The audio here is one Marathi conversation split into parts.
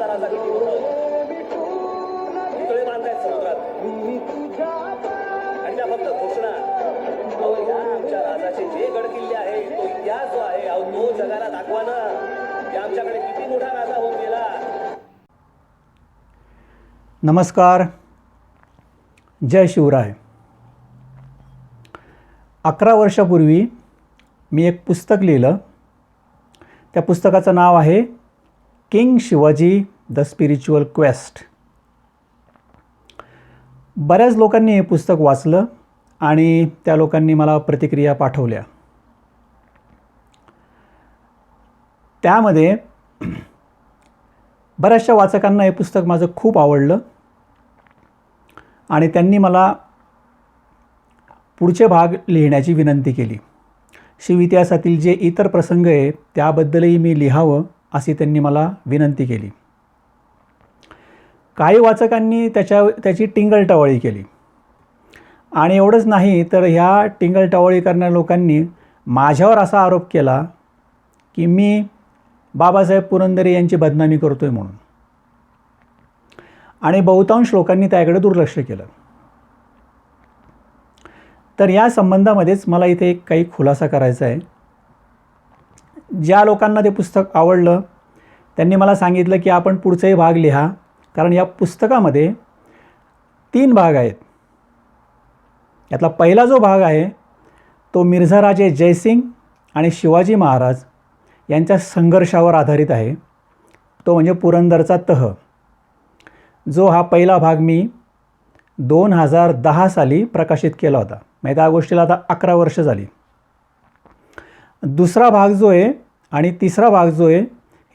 नाही समजला आमचा राजा किती मोठा पुतळे बांधायत समुद्रात. आणि त्या फक्त घोषणा. आमच्या राजाचे जे गड किल्ले आहे तो इतिहास जो आहे अहो तो जगाला दाखवा ना की आमच्याकडे किती मोठा राजा होऊन गेला. नमस्कार. जय शिवराय. अकरा वर्षापूर्वी मी एक पुस्तक लिहिलं. त्या पुस्तकाचं नाव आहे king Shivaji the spiritual quest. बऱ्याच लोकांनी हे पुस्तक वाचलं आणि त्या लोकांनी मला प्रतिक्रिया पाठवल्या. त्यामध्ये बऱ्याचशा वाचकांना हे पुस्तक माझं खूप आवडलं आणि त्यांनी मला पुढचे भाग लिहिण्याची विनंती केली. शिव इतिहासातील जे इतर प्रसंग आहे त्याबद्दलही मी लिहावं. अशी त्यांनी मला विनंती केली. काही वाचकांनी त्याच्या त्याची टिंगलटवाळी केली. आणि एवढंच नाही तर ह्या टिंगलटवाळी करणाऱ्या लोकांनी माझ्यावर असा आरोप केला की मी बाबासाहेब पुरंदरे यांची बदनामी करतो आहे म्हणून. आणि बहुतांश लोकांनी त्याकडे दुर्लक्ष केलं. तर या संबंधामध्येच मला इथे एक काही खुलासा करायचा आहे. ज्या लोकांना ते पुस्तक आवडलं त्यांनी मला सांगितलं की आपण पुढचाही भाग लिहा कारण या पुस्तकामध्ये तीन भाग आहेत. यातला पहिला जो भाग आहे तो मिर्झाराजे जयसिंग आणि शिवाजी महाराज यांच्या संघर्षावर आधारित आहे. तो म्हणजे पुरंदरचा तह. जो हा पहिला भाग मी दोन हजार दहा साली प्रकाशित केला होता. म्हणजे त्या गोष्टीला आता अकरा वर्ष झाली. दुसरा भाग जो आहे आणि तिसरा भाग जो आहे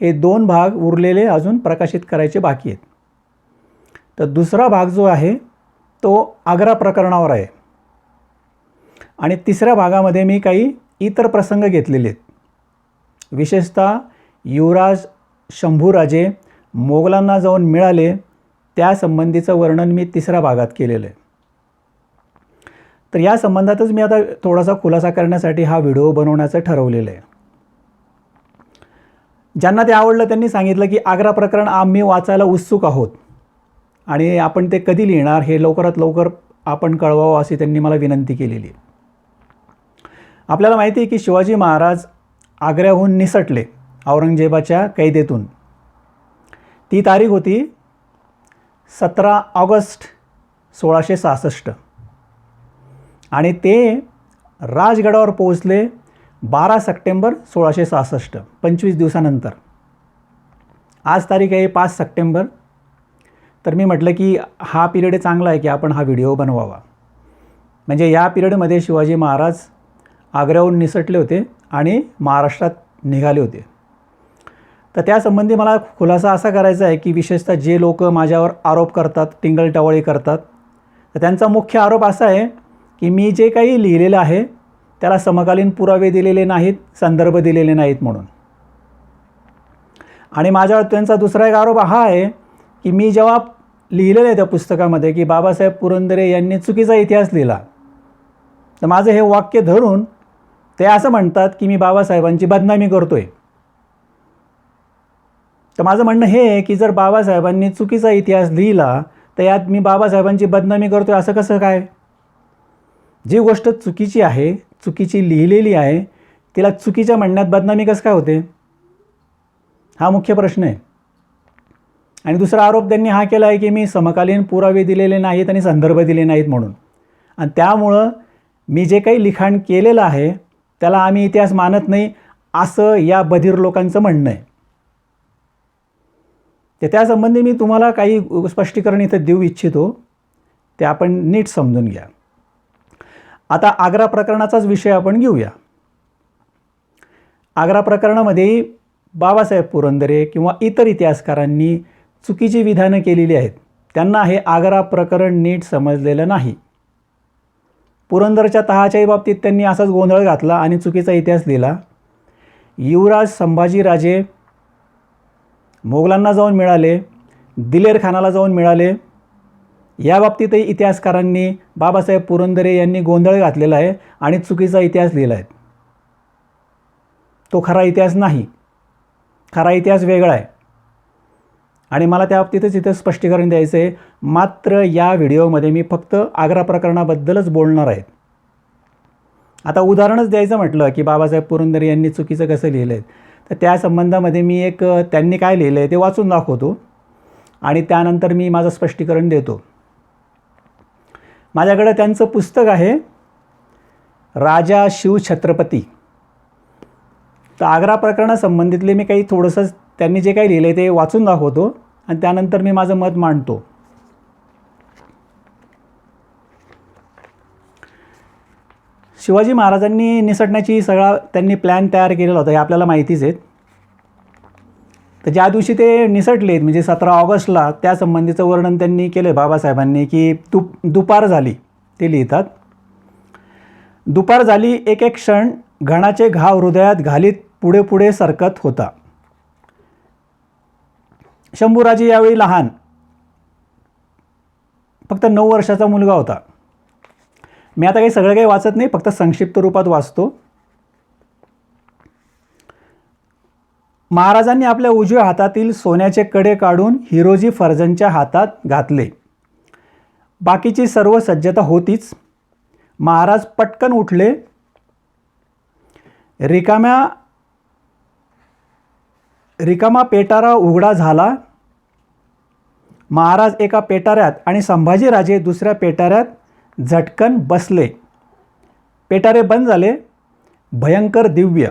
हे दोन भाग उरलेले अजून प्रकाशित करायचे बाकी आहेत. तर दुसरा भाग जो आहे तो आग्रा प्रकरणावर आहे. आणि तिसऱ्या भागामध्ये मी काही इतर प्रसंग घेतलेले आहेत. विशेषतः युवराज शंभूराजे मोगलांना जाऊन मिळाले त्यासंबंधीचं वर्णन मी तिसऱ्या भागात केलेलं आहे. तर या संबंधातच मी आता थोडासा खुलासा करण्यासाठी हा व्हिडिओ बनवण्याचं ठरवलेलं आहे. ज्यांना ते आवडलं त्यांनी सांगितलं की आग्रा प्रकरण आम्ही वाचायला उत्सुक आहोत. आणि आपण ते कधी लिहिणार हे लवकरात लवकर आपण कळवावं अशी त्यांनी मला विनंती केलेली. आपल्याला माहिती आहे की शिवाजी महाराज आग्र्याहून निसटले औरंगजेबाच्या कैदेतून. ती तारीख होती सतरा ऑगस्ट सोळाशे सहासष्ट. आणि ते राजगडावर पोहोचले बारा सप्टेंबर सोळाशे सहासष्ट पंचवीस दिवसानंतर. आज तारीख आहे पाच सप्टेंबर. तर मी म्हटलं की हा पिरियड चांगला आहे की आपण हा व्हिडिओ बनवावा. म्हणजे या पिरियडमध्ये शिवाजी महाराज आग्र्याहून निसटले होते आणि महाराष्ट्रात निघाले होते. तर त्यासंबंधी मला खुलासा असा करायचा आहे की विशेषतः जे लोक माझ्यावर आरोप करतात टिंगलटवाळी करतात तर त्यांचा मुख्य आरोप असा आहे की मी जे काही लिहिलेलं आहे त्याला समकालीन पुरावे दिलेले नाहीत संदर्भ दिलेले नाहीत म्हणून. आणि माझ्या त्यांचा दुसरा एक आरोप हा आहे की मी जेव्हा लिहिलेलं आहे त्या पुस्तकामध्ये की बाबासाहेब पुरंदरे यांनी चुकीचा इतिहास लिहिला तर माझं हे वाक्य धरून ते असं म्हणतात की मी बाबासाहेबांची बदनामी करतो आहे तर माझं म्हणणं हे आहे की जर बाबासाहेबांनी चुकीचा इतिहास लिहिला तर यात मी बाबासाहेबांची बदनामी करतो आहे असं कसं काय? जी गोष्ट चुकीची आहे चुकीची लिहिलेली आहे तिला चुकीच्या म्हणण्यात बदनामी कसं काय होते? हा मुख्य प्रश्न आहे. आणि दुसरा आरोप त्यांनी हा केला आहे की मी समकालीन पुरावे दिलेले नाहीत आणि संदर्भ दिले नाहीत म्हणून. आणि त्यामुळं मी जे काही लिखाण केलेलं आहे त्याला आम्ही इतिहास मानत नाही असं या बधीर लोकांचं म्हणणं आहे. तर त्यासंबंधी मी तुम्हाला काही स्पष्टीकरण इथं देऊ इच्छितो ते आपण नीट समजून घ्या. आता आग्रा प्रकरणाचाच विषय आपण घेऊया. आग्रा प्रकरणामध्ये बाबासाहेब पुरंदरे किंवा इतर इतिहासकारांनी चुकीची विधानं केलेली आहेत. त्यांना हे आग्रा प्रकरण नीट समजलेलं नाही. पुरंदरच्या तहाच्याही बाबतीत त्यांनी असाच गोंधळ घातला आणि चुकीचा इतिहास लिहिला युवराज संभाजीराजे मोगलांना जाऊन मिळाले दिलेर खानाला जाऊन मिळाले या बाबतीतही इतिहासकारांनी बाबासाहेब पुरंदरे यांनी गोंधळ घातलेला आहे आणि चुकीचा इतिहास लिहिला आहे. तो खरा इतिहास नाही. खरा इतिहास वेगळा आहे. आणि मला त्या बाबतीतच इथं स्पष्टीकरण द्यायचं आहे मात्र या व्हिडिओमध्ये मी फक्त आग्रा प्रकरणाबद्दलच बोलणार आहे. आता उदाहरणच द्यायचं म्हटलं की बाबासाहेब पुरंदरे यांनी चुकीचं कसं लिहिलं आहे तर त्या संबंधामध्ये मी एक त्यांनी काय लिहिलं आहे ते वाचून दाखवतो. आणि त्यानंतर मी माझं स्पष्टीकरण देतो. माझ्याकडं त्यांचं पुस्तक आहे राजा शिव छत्रपती तर आग्रा प्रकरणासंबंधितले मी काही थोडंसं त्यांनी जे काही लिहिलं आहे ते वाचून दाखवतो आणि त्यानंतर मी माझं मत मांडतो. शिवाजी महाराजांनी निसटण्याची सगळा त्यांनी प्लॅन तयार केलेला होता हे आपल्याला माहितीच आहेत. तर ज्या दिवशी ते निसटलेत म्हणजे सतरा ऑगस्टला त्या संबंधीचं वर्णन त्यांनी केलं बाबासाहेबांनी की दु दुपार झाली ते लिहितात. दुपार झाली एक एक क्षण घणाचे घाव हृदयात घालीत पुढे पुढे सरकत होता. शंभूराजे यावेळी लहान फक्त नऊ वर्षाचा मुलगा होता. मी आता काही सगळं काही वाचत नाही फक्त संक्षिप्त रूपात वाचतो. महाराजांनी आपल्या उजव्या हातातील सोन्याचे कडे काढून हिरोजी फर्जनच्या हातात घातले. बाकीची सर्व सज्जता होतीच. महाराज पटकन उठले. रिकाम्या रिकामा पेटारा उघडा झाला. महाराज एका पेटाऱ्यात आणि संभाजीराजे दुसऱ्या पेटाऱ्यात झटकन बसले. पेटारे बंद झाले. भयंकर दिव्य.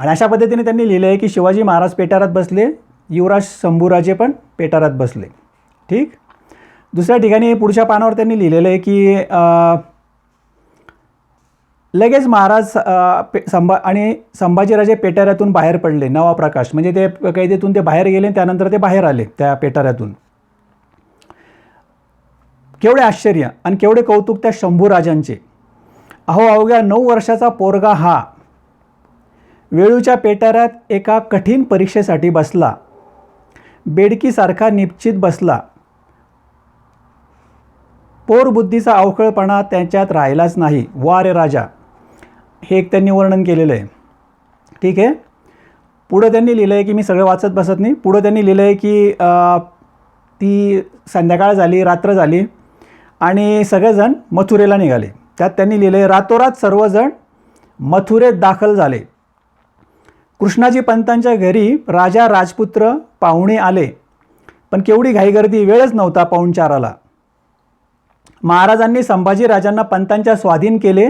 आणि अशा पद्धतीने त्यांनी लिहिलं आहे की शिवाजी महाराज पेटारात बसले युवराज शंभूराजे पण पेटारात बसले. ठीक? दुसऱ्या ठिकाणी पुढच्या पानावर त्यांनी लिहिलेलं आहे की लगेच महाराज पे संभा आणि संभाजीराजे पेटाऱ्यातून बाहेर पडले नवा प्रकाश म्हणजे ते कैदेतून ते बाहेर गेले त्यानंतर ते बाहेर आले त्या पेटाऱ्यातून. केवढे आश्चर्य आणि केवढे कौतुक त्या शंभूराजांचे. अहो अवघ्या नऊ वर्षाचा पोरगा हा वेळूच्या पेटाऱ्यात एका कठीण परीक्षेसाठी बसला. बेडकीसारखा निश्चित बसला. पोरबुद्धीचा अवखळपणा त्यांच्यात राहिलाच नाही. वा रे राजा! हे एक त्यांनी वर्णन केलेलं आहे. ठीक आहे? पुढं त्यांनी लिहिलं आहे की मी सगळं वाचत बसत नाही. पुढं त्यांनी लिहिलं आहे की ती संध्याकाळ झाली रात्र झाली आणि सगळेजण मथुरेला निघाले. त्यात त्यांनी लिहिलं आहे रातोरात सर्वजण मथुरेत दाखल झाले. कृष्णाजी पंतांच्या घरी राजा राजपुत्र पाहुणे आले. पण केवढी घाईगर्दी वेळच नव्हता पाहुणचाराला. महाराजांनी संभाजी राजांना पंतांच्या स्वाधीन केले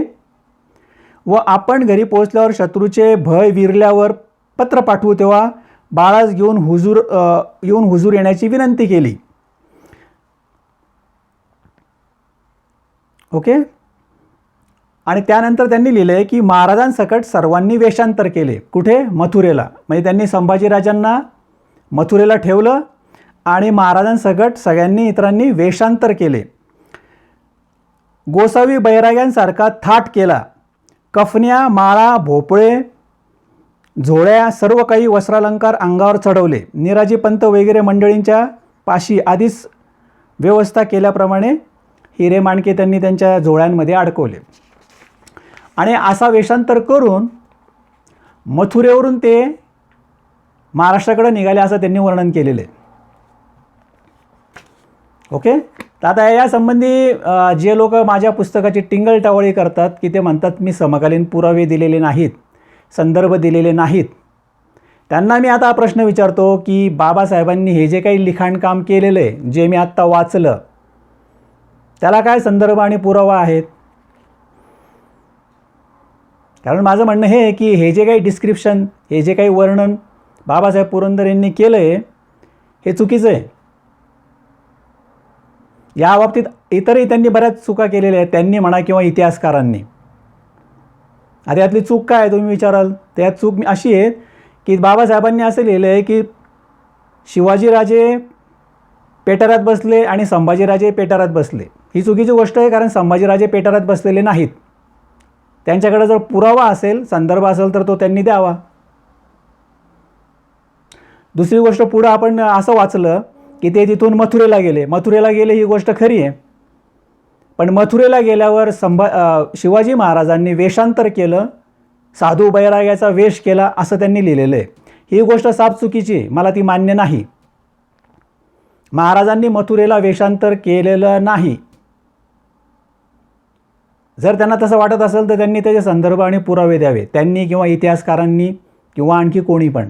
व आपण घरी पोहोचल्यावर शत्रूचे भय विरल्यावर पत्र पाठवू तेव्हा बाळास घेऊन हुजूर येऊन हुजूर येण्याची विनंती केली. ओके? आणि त्यानंतर त्यांनी लिहिलं आहे की महाराजांसकट सर्वांनी वेषांतर केले. कुठे? मथुरेला. म्हणजे त्यांनी संभाजीराजांना मथुरेला ठेवलं आणि महाराजांसकट सगळ्यांनी इतरांनी वेषांतर केले. गोसावी बैराग्यांसारखा थाट केला. कफन्या माळा भोपळे झोळ्या सर्व काही वस्त्रालंकार अंगावर चढवले. निराजी पंत वगैरे मंडळींच्या पाशी आधीच व्यवस्था केल्याप्रमाणे हिरे माणके त्यांनी त्यांच्या झोळ्यांमध्ये अडकवले. आणि असा वेषांतर करून मथुरेवरून ते महाराष्ट्राकडे निघाले असं त्यांनी वर्णन केलेलं आहे. ओके तर आता या संबंधी जे लोक माझ्या पुस्तकाची टिंगलटावळी करतात की ते म्हणतात मी समकालीन पुरावे दिलेले नाहीत संदर्भ दिलेले नाहीत. त्यांना मी आता प्रश्न विचारतो की बाबासाहेबांनी हे जे काही लिखाणकाम केलेलं आहे जे मी आत्ता वाचलं त्याला काय संदर्भ आणि पुरावा आहेत? कारण माझं म्हणणं हे की हे जे काही डिस्क्रिप्शन हे जे काही वर्णन बाबासाहेब पुरंदर यांनी केलं आहे हे चुकीचं आहे. या बाबतीत इतरही त्यांनी बऱ्याच चुका केलेल्या आहेत. त्यांनी म्हणा किंवा इतिहासकारांनी. आता यातली चूक काय आहे तुम्ही विचाराल? त्यात चूक मी अशी आहे की बाबासाहेबांनी असं लिहिलं आहे की शिवाजीराजे पेटारात बसले आणि संभाजीराजे पेटारात बसले. ही चुकीची गोष्ट आहे कारण संभाजीराजे पेटारात बसलेले नाहीत. त्यांच्याकडे जर पुरावा असेल संदर्भ असेल तर तो त्यांनी द्यावा. दुसरी गोष्ट पुढं आपण असं वाचलं की ते तिथून मथुरेला गेले. मथुरेला गेले ही गोष्ट खरी आहे. पण मथुरेला गेल्यावर संभा शिवाजी महाराजांनी वेषांतर केलं साधू बैराग्याचा वेश केला असं त्यांनी लिहिलेलं आहे. ही गोष्ट साफ चुकीची मला ती मान्य नाही. महाराजांनी मथुरेला वेषांतर केलेलं नाही. जर त्यांना तसं वाटत असेल तर त्यांनी त्याचे संदर्भ आणि पुरावे द्यावे. त्यांनी किंवा इतिहासकारांनी किंवा आणखी कोणी पण.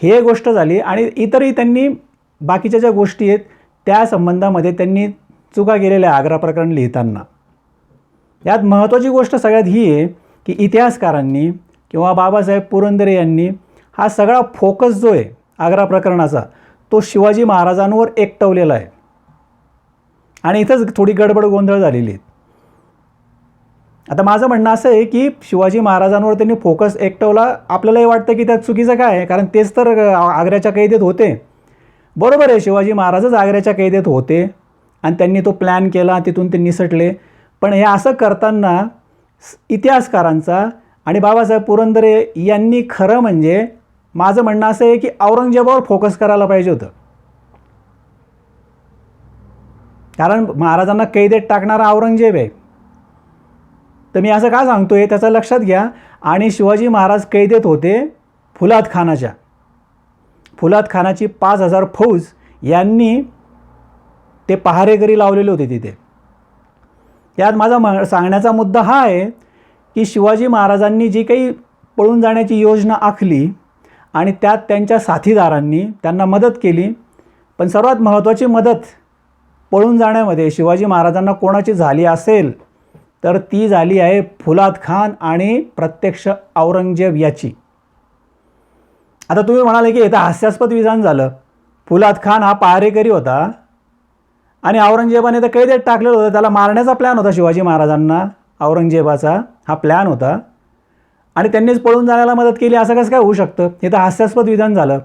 हे गोष्ट झाली आणि इतरही त्यांनी बाकीच्या ज्या गोष्टी आहेत त्या संबंधामध्ये त्यांनी चुका केलेल्या आहे आग्रा प्रकरण लिहिताना. यात महत्त्वाची गोष्ट सगळ्यात ही आहे की इतिहासकारांनी किंवा बाबासाहेब पुरंदरे यांनी हा सगळा फोकस जो आहे आग्रा प्रकरणाचा तो शिवाजी महाराजांवर एकटवलेला आहे. आणि इथंच थोडी गडबड गोंधळ झालेली आहेत आता माझं म्हणणं असं आहे की शिवाजी महाराजांवर त्यांनी फोकस एकटवला आपल्यालाही वाटतं की त्यात चुकीचं काय आहे कारण तेच तर आग्र्याच्या कैदेत होते. बरोबर आहे शिवाजी महाराजच आग्र्याच्या कैदेत होते आणि त्यांनी तो प्लॅन केला तिथून ते निसटले. पण हे असं करताना इतिहासकारांचा आणि बाबासाहेब पुरंदरे यांनी खरं म्हणजे माझं म्हणणं असं आहे की औरंगजेबावर फोकस करायला पाहिजे होतं. कारण महाराजांना कैदेत टाकणारा औरंगजेब आहे. तर मी असं का सांगतोय? त्याचं लक्षात घ्या. आणि शिवाजी महाराज कैदेत होते फुलाद खानाच्या. फुलाद खानाची पाच हजार फौज यांनी ते पहारेकरी लावलेले होते तिथे. यात माझा म सांगण्याचा मुद्दा हा आहे की शिवाजी महाराजांनी जी काही पळून जाण्याची योजना आखली आणि त्यात त्यांच्या साथीदारांनी त्यांना मदत केली. पण सर्वात महत्त्वाची मदत पळून जाण्यामध्ये शिवाजी महाराजांना कोणाची झाली असेल तर ती झाली आहे फुलाद खान आणि प्रत्यक्ष औरंगजेब याची. आता तुम्ही म्हणाले की इथं हास्यास्पद विधान झालं. फुलाद खान हा पहारेकरी होता आणि औरंगजेबाने तर कैदेत टाकलेलं होतं. त्याला मारण्याचा प्लॅन होता शिवाजी महाराजांना. औरंगजेबाचा हा प्लॅन होता. आणि त्यांनीच पळून जाण्याला मदत केली असं कसं काय होऊ शकतं? हे तर हास्यास्पद विधान झालं.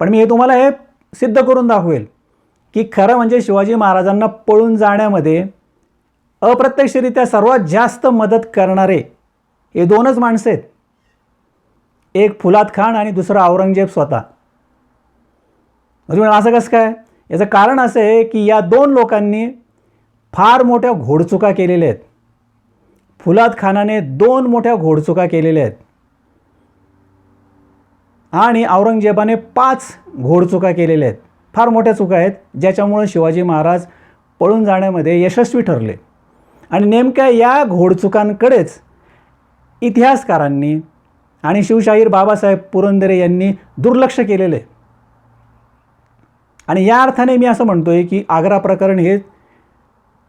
पण मी हे तुम्हाला हे सिद्ध करून दाखवेल की खरं म्हणजे शिवाजी महाराजांना पळून जाण्यामध्ये अप्रत्यक्षरित्या सर्वात जास्त मदत करणारे हे दोनच माणसं आहेत. एक फुलाद खान आणि दुसरा औरंगजेब स्वतः. म्हणजे असं कसं काय? याचं कारण असं आहे की या दोन लोकांनी फार मोठ्या घोडचुका केलेल्या आहेत. फुलाद खानाने दोन मोठ्या घोडचुका केलेल्या आहेत. आणि औरंगजेबाने पाच घोडचुका केलेल्या आहेत. फार मोठ्या चुका आहेत ज्याच्यामुळं शिवाजी महाराज पळून जाण्यामध्ये यशस्वी ठरले. आणि नेमक्या या घोडचुकांकडेच इतिहासकारांनी आणि शिवशाहीर बाबासाहेब पुरंदरे यांनी दुर्लक्ष केलेले आणि या अर्थाने मी असं म्हणतो आहे की आग्रा प्रकरण हे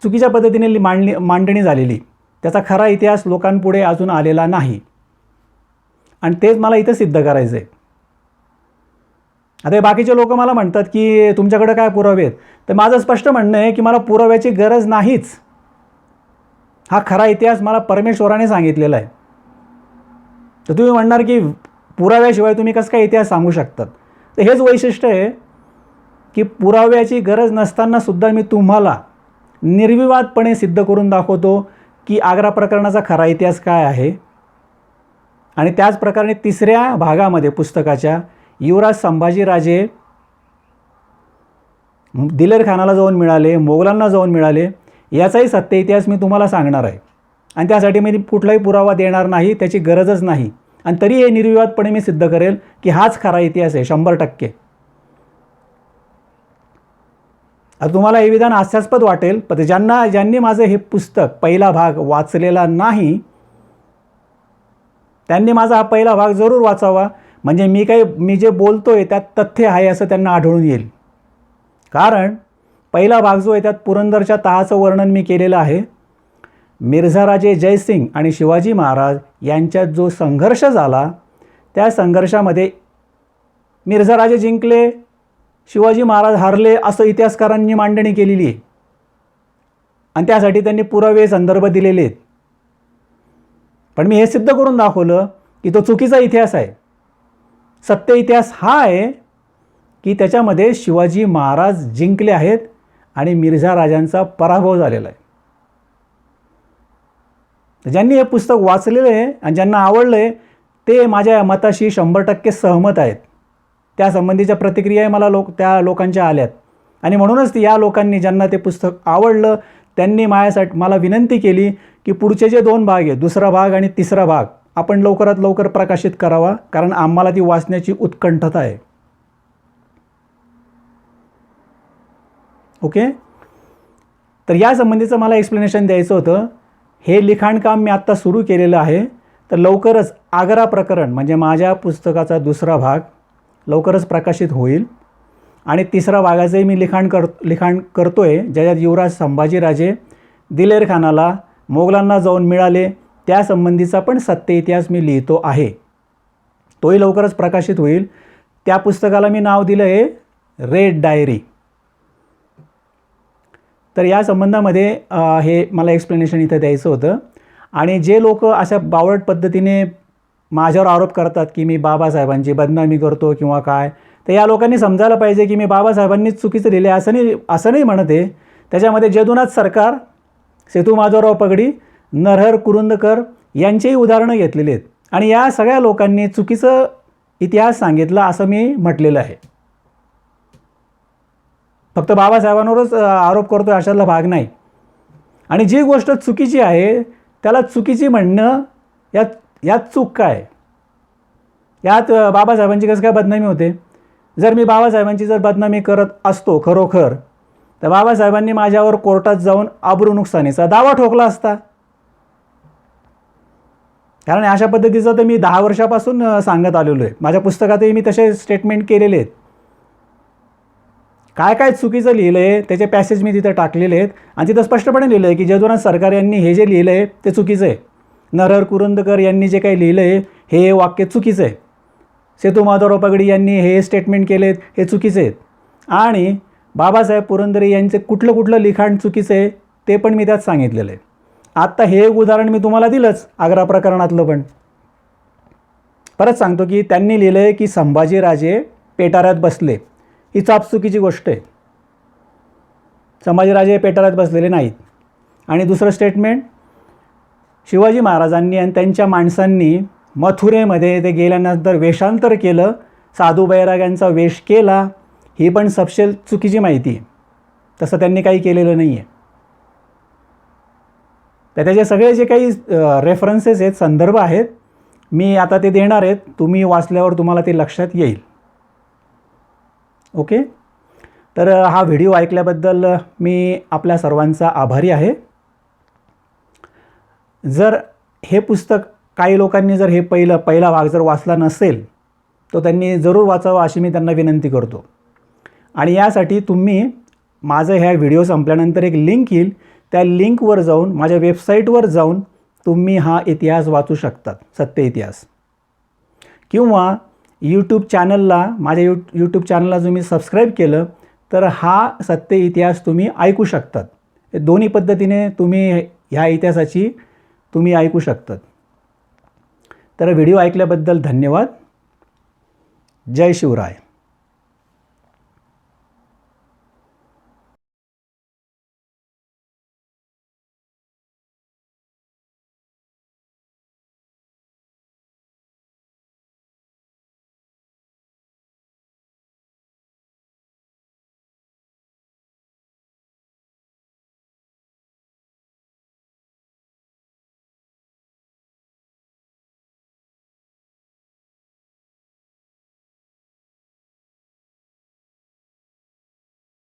चुकीच्या पद्धतीने मांडणी मांडणी झालेली. त्याचा खरा इतिहास लोकांपुढे अजून आलेला नाही. आणि तेच मला इथं सिद्ध करायचं आहे आता हे बाकीचे लोक मला म्हणतात की तुमच्याकडे काय पुरावे आहेत? तर माझं स्पष्ट म्हणणं आहे की मला पुराव्याची गरज नाहीच. हा खरा इतिहास मला परमेश्वराने सांगितलेला आहे. तर तुम्ही म्हणणार की पुराव्याशिवाय तुम्ही कसं काय इतिहास सांगू शकतात? तर हेच वैशिष्ट्य आहे की पुराव्याची गरज नसताना सुद्धा मी तुम्हाला निर्विवादपणे सिद्ध करून दाखवतो की आग्रा प्रकरणाचा खरा इतिहास काय आहे. आणि त्याच प्रकारे तिसऱ्या भागामध्ये पुस्तकाच्या युवराज संभाजीराजे दिलेर खानाला जाऊन मिळाले मोगलांना जाऊन मिळाले याचाही सत्य इतिहास मी तुम्हाला सांगणार आहे. आणि त्यासाठी मी कुठलाही पुरावा देणार नाही त्याची गरजच नाही. आणि तरी हे निर्विवादपणे मी सिद्ध करेल की हाच खरा इतिहास आहे शंभर टक्के. आता तुम्हाला हे विधान हास्यास्पद वाटेल पण ज्यांना ज्यांनी माझं हे पुस्तक पहिला भाग वाचलेला नाही त्यांनी माझा हा पहिला भाग जरूर वाचावा. म्हणजे मी काही मी जे बोलतो आहे त्यात तथ्य आहे असं त्यांना आढळून येईल. कारण पहिला भाग जो आहे त्यात पुरंदरच्या तहाचं वर्णन मी केलेलं आहे. मिर्झाराजे जयसिंग आणि शिवाजी महाराज यांच्यात जो संघर्ष झाला त्या संघर्षामध्ये मिर्झाराजे जिंकले शिवाजी महाराज हारले असं इतिहासकारांनी मांडणी केलेली आहे. आणि त्यासाठी त्यांनी पुरावे संदर्भ दिलेले आहेत. पण मी हे सिद्ध करून दाखवलं की तो चुकीचा इतिहास आहे. सत्य इतिहास हा आहे की त्याच्यामध्ये शिवाजी महाराज जिंकले आहेत आणि मिर्झा राजांचा पराभव झालेला आहे. ज्यांनी हे पुस्तक वाचलेलं आहे आणि ज्यांना आवडलं आहे ते माझ्या मताशी शंभर टक्के सहमत आहेत. त्या संबंधीच्या प्रतिक्रियाही मला लोक त्या लोकांच्या आल्यात. आणि म्हणूनच या लोकांनी ज्यांना ते पुस्तक आवडलं त्यांनी माझ्यासाठी मला विनंती केली की पुढचे जे दोन भाग आहे दुसरा भाग आणि तिसरा भाग आपण लवकरात लवकर प्रकाशित करावा कारण आम्हाला ती वाचण्याची उत्कंठता आहे. ओके? तर या संबंधीचं मला एक्सप्लेनेशन द्यायचं होतं. हे लिखाणकाम मी आत्ता सुरू केलेलं आहे. तर लवकरच आग्रा प्रकरण म्हणजे माझ्या पुस्तकाचा दुसरा भाग लवकरच प्रकाशित होईल. आणि तिसरा भागाचंही मी लिखाण कर लिखाण करतो आहे ज्याच्यात युवराज संभाजीराजे दिलेर खानाला मोगलांना जाऊन मिळाले. त्या संबंधीचा पण सत्य इतिहास मी लिहितो आहे. तोही लवकरच प्रकाशित होईल. त्या पुस्तकाला मी नाव दिलं आहे रेड डायरी. तर या संबंधामध्ये हे मला एक्सप्लेनेशन इथं द्यायचं होतं. आणि जे लोक अशा बावळट पद्धतीने माझ्यावर आरोप करतात की मी बाबासाहेबांची बदनामी करतो किंवा काय तर या लोकांनी समजायला पाहिजे की मी बाबासाहेबांनीच चुकीचं लिहिले असं नाही असं नाही म्हणते त्याच्यामध्ये जदुनाथ सरकार सेतू माधवराव पगडी नरहर कुरुंदकर यांचेही उदाहरणं घेतलेली आहेत. आणि या सगळ्या लोकांनी चुकीचं इतिहास सांगितला असं मी म्हटलेलं आहे. फक्त बाबासाहेबांवरच आरोप करतो अशातला भाग नाही. आणि जी गोष्ट चुकीची आहे त्याला चुकीची म्हणणं यात यात चूक काय? यात बाबासाहेबांची कसं काय बदनामी होते? जर मी बाबासाहेबांची जर बदनामी करत असतो खरोखर तर बाबासाहेबांनी माझ्यावर कोर्टात जाऊन आबरू नुकसानीचा दावा ठोकला असता. कारण अशा पद्धतीचं तर मी दहा वर्षापासून सांगत आलेलो आहे. माझ्या पुस्तकातही मी तसे स्टेटमेंट केलेले आहेत. काय काय चुकीचं लिहिलं आहे त्याचे पॅसेज मी तिथं टाकलेले आहेत. आणि तिथं स्पष्टपणे लिहिलं आहे की जदुनाथ सरकार यांनी हे जे लिहिलं आहे ते चुकीचं आहे. नरहर कुरुंदकर यांनी जे काही लिहिलं आहे हे वाक्य चुकीचं आहे. सेतू माधवराव पगडी यांनी हे स्टेटमेंट केले आहेत हे चुकीचे आहेत. आणि बाबासाहेब पुरंदरे यांचे कुठलं कुठलं लिखाण चुकीचं आहे ते पण मी त्यात सांगितलेलं आहे. आत्ता हे एक उदाहरण मी तुम्हाला दिलंच आग्रा प्रकरणातलं पण. परत सांगतो की त्यांनी लिहिलं आहे की संभाजीराजे पेटाऱ्यात बसले. ही चापचुकीची गोष्ट आहे. संभाजीराजे पेटाऱ्यात बसलेले नाहीत. आणि दुसरं स्टेटमेंट शिवाजी महाराजांनी आणि त्यांच्या माणसांनी मथुरेमध्ये ते गेल्यानंतर वेषांतर केलं साधू बैराग्यांचा वेश केला ही पण सपशेल चुकीची माहिती आहे. तसं त्यांनी काही केलेलं नाही आहे तर त्याचे सगळे जे काही रेफरन्सेस आहेत संदर्भ आहेत मी आता ते देणार आहेत. तुम्ही वाचल्यावर तुम्हाला ते लक्षात येईल. ओके? तर हा व्हिडिओ ऐकल्याबद्दल मी आपल्या सर्वांचा आभारी आहे. जर हे पुस्तक काही लोकांनी जर हे पहिलं पहिला भाग जर वाचला नसेल तो त्यांनी जरूर वाचावा अशी मी त्यांना विनंती करतो. आणि यासाठी तुम्ही माझं ह्या व्हिडिओ संपल्यानंतर एक लिंक येईल त्या लिंकवर जाऊन माझ्या वेबसाईटवर जाऊन तुम्ही हा इतिहास वाचू शकतात सत्य इतिहास. किंवा यूट्यूब चॅनलला माझ्या यू यूट्यूब चॅनलला तुम्ही सबस्क्राईब केलं तर हा सत्य इतिहास तुम्ही ऐकू शकतात. दोन्ही पद्धतीने तुम्ही ह्या इतिहासाची तुम्ही ऐकू शकतात. तर व्हिडिओ ऐकल्याबद्दल धन्यवाद. जय शिवराय.